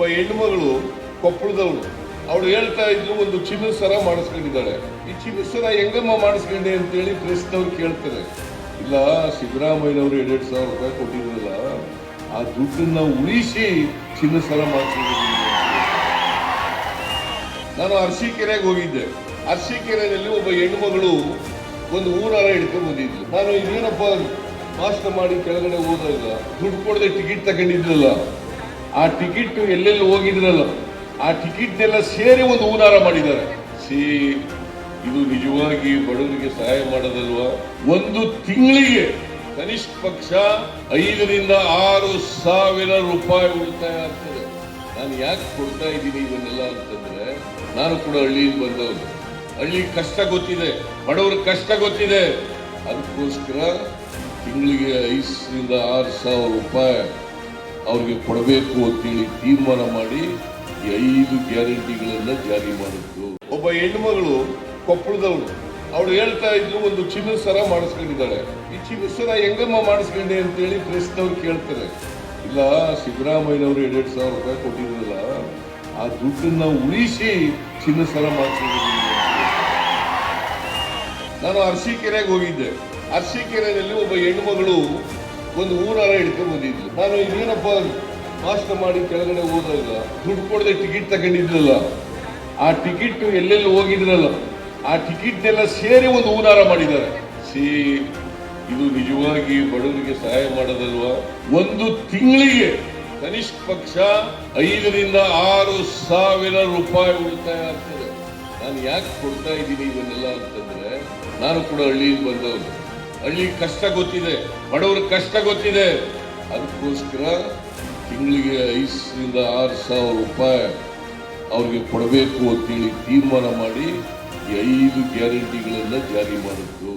ಒಬ್ಬ ಹೆಣ್ಮಗಳು ಕೊಪ್ಪಳದವಳು. ಅವಳು ಹೇಳ್ತಾ ಇದ್ಲು ಒಂದು ಚಿನ್ನಸರ ಮಾಡಿಸ್ಕೊಂಡಿದ್ದಾಳೆ. ಈ ಚಿನ್ನದ ಸರ ಹೆಂಗಮ್ಮ ಮಾಡಿಸ್ಕೊಂಡೆ? ಅಂತೇಳಿ ಪ್ರೆಸ್ನವ್ರು ಕೇಳ್ತಾರೆ. ಇಲ್ಲ, ಸಿದ್ದರಾಮಯ್ಯನವರು ಎರಡೆರಡು ಸಾವಿರ ರೂಪಾಯಿ ಕೊಟ್ಟಿದ್ರಲ್ಲ, ಆ ದುಡ್ಡನ್ನ ಉಳಿಸಿ ಚಿನ್ನಸರ ಮಾಡಿಸ್ಕೊಂಡಿದ್ದೀನಿ ನಾನು ಅರಸೀಕೆರೆಗೆ ಹೋಗಿದ್ದೆ. ಅರಸೀಕೆರೆಯಲ್ಲಿ ಒಬ್ಬ ಹೆಣ್ಮಗಳು ಒಂದು ಊರಾರ ಹಿಡ್ಕೊಂಡು ಬಂದಿದ್ಲು. ನಾನು ಇದೇನಪ್ಪ ಮಾಸ್ಟರ್ ಮಾಡಿ ಕೆಳಗಡೆ ಹೋದಾಗ ದುಡ್ಡು ಕೊಡದೆ ಟಿಕೆಟ್ ತಗೊಂಡಿದ್ರಲ್ಲ ಆ ಟಿಕೆಟ್ ಎಲ್ಲೆಲ್ಲಿ ಹೋಗಿದ್ರಲ್ಲ, ಆ ಟಿಕೆಟ್ ಎಲ್ಲ ಸೇರಿ ಒಂದು ಊನಾರ ಮಾಡಿದ್ದಾರೆ. ಸಿ, ಇದು ನಿಜವಾಗಿ ಬಡವರಿಗೆ ಸಹಾಯ ಮಾಡೋದಲ್ವಾ? ಒಂದು ತಿಂಗಳಿಗೆ ಕನಿಷ್ಠ ಪಕ್ಷ ಐದರಿಂದ ಆರು ಸಾವಿರ ರೂಪಾಯಿ ಉಳಿತಾಯ ಆಗ್ತದೆ. ನಾನು ಯಾಕೆ ಕೊಡ್ತಾ ಇದ್ದೀನಿ ಇವನ್ನೆಲ್ಲ ಅಂತಂದ್ರೆ, ನಾನು ಕೂಡ ಹಳ್ಳಿಯಿಂದ ಬಂದವನು. ಹಳ್ಳಿ ಕಷ್ಟ ಗೊತ್ತಿದೆ, ಬಡವ್ರ ಕಷ್ಟ ಗೊತ್ತಿದೆ. ಅದಕ್ಕೋಸ್ಕರ ತಿಂಗಳಿಗೆ ಐದರಿಂದ ಆರು ಸಾವಿರ ರೂಪಾಯಿ ಅವ್ರಿಗೆ ಕೊಡಬೇಕು ಅಂತೇಳಿ ತೀರ್ಮಾನ ಮಾಡಿ ಐದು ಗ್ಯಾರಂಟಿಗಳನ್ನ ಜಾರಿ ಮಾಡಿದ್ರು ಒಬ್ಬ ಹೆಣ್ಮಗಳು ಕೊಪ್ಪಳದವಳು. ಅವಳು ಹೇಳ್ತಾ ಇದ್ರು, ಒಂದು ಚಿನ್ನ ಸರ ಮಾಡಿಸ್ಕೊಂಡಿದ್ದಾಳೆ. ಈ ಚಿನ್ನ ಸರ ಹೆಂಗಮ್ಮ ಮಾಡಿಸ್ಕೊಂಡೆ? ಅಂತೇಳಿ ಪ್ರೆಸ್ನವ್ರು ಕೇಳ್ತಾರೆ. ಇಲ್ಲ, ಸಿದ್ದರಾಮಯ್ಯನವರು ಎರಡೆರಡು ಸಾವಿರ ರೂಪಾಯಿ ಕೊಟ್ಟಿದ್ರಲ್ಲ, ಆ ದುಡ್ಡನ್ನ ಉಳಿಸಿ ಚಿನ್ನ ಸರ ಮಾಡಿಸ್ಕೊಂಡಿದ್ದೀನಿ ನಾನು ಅರಸೀಕೆರೆಗೆ ಹೋಗಿದ್ದೆ. ಅರಸೀಕೆರೆಯಲ್ಲಿ ಒಬ್ಬ ಹೆಣ್ಮಗಳು ಒಂದು ಊರಾರ ಹಿಡ್ಕೊಂಡು ಬಂದಿದ್ಲು. ನಾನು ಇನ್ನೇನಪ್ಪ ಮಾಸ್ಟರ್ ಮಾಡಿ ಕೆಳಗಡೆ ಹೋದಾಗ ದುಡ್ಡು ಕೊಡದೆ ಟಿಕೆಟ್ ತಗೊಂಡಿದ್ರಲ್ಲ ಆ ಟಿಕೆಟ್ ಎಲ್ಲೆಲ್ಲಿ ಹೋಗಿದ್ರಲ್ಲ ಆ ಟಿಕೆಟ್ ಎಲ್ಲ ಸೇರಿ ಒಂದು ಊರಾರ ಮಾಡಿದ್ದಾರೆ. ಸಿ, ಇದು ನಿಜವಾಗಿ ಬಡವರಿಗೆ ಸಹಾಯ ಮಾಡೋದಲ್ವಾ? ಒಂದು ತಿಂಗಳಿಗೆ ಕನಿಷ್ಠ ಪಕ್ಷ ಐದರಿಂದ ಆರು ಸಾವಿರ ರೂಪಾಯಿ ಉಳಿತಾಯ ಆಗ್ತದೆ. ನಾನು ಯಾಕೆ ಕೊಡ್ತಾ ಇದ್ದೀನಿ ಇವನ್ನೆಲ್ಲ ಅಂತಂದ್ರೆ, ನಾನು ಕೂಡ ಹಳ್ಳಿಯಿಂದ ಬಂದವನು. ಹಳ್ಳಿ ಕಷ್ಟ ಗೊತ್ತಿದೆ ಬಡವರ ಕಷ್ಟ ಗೊತ್ತಿದೆ. ಅದಕ್ಕೋಸ್ಕರ ತಿಂಗಳಿಗೆ ಐದರಿಂದ ಆರು ಸಾವಿರ ರೂಪಾಯಿ ಅವ್ರಿಗೆ ಕೊಡಬೇಕು ಅಂತೇಳಿ ತೀರ್ಮಾನ ಮಾಡಿ ಐದು ಗ್ಯಾರಂಟಿಗಳನ್ನು ಜಾರಿ ಮಾಡಿದ್ದು.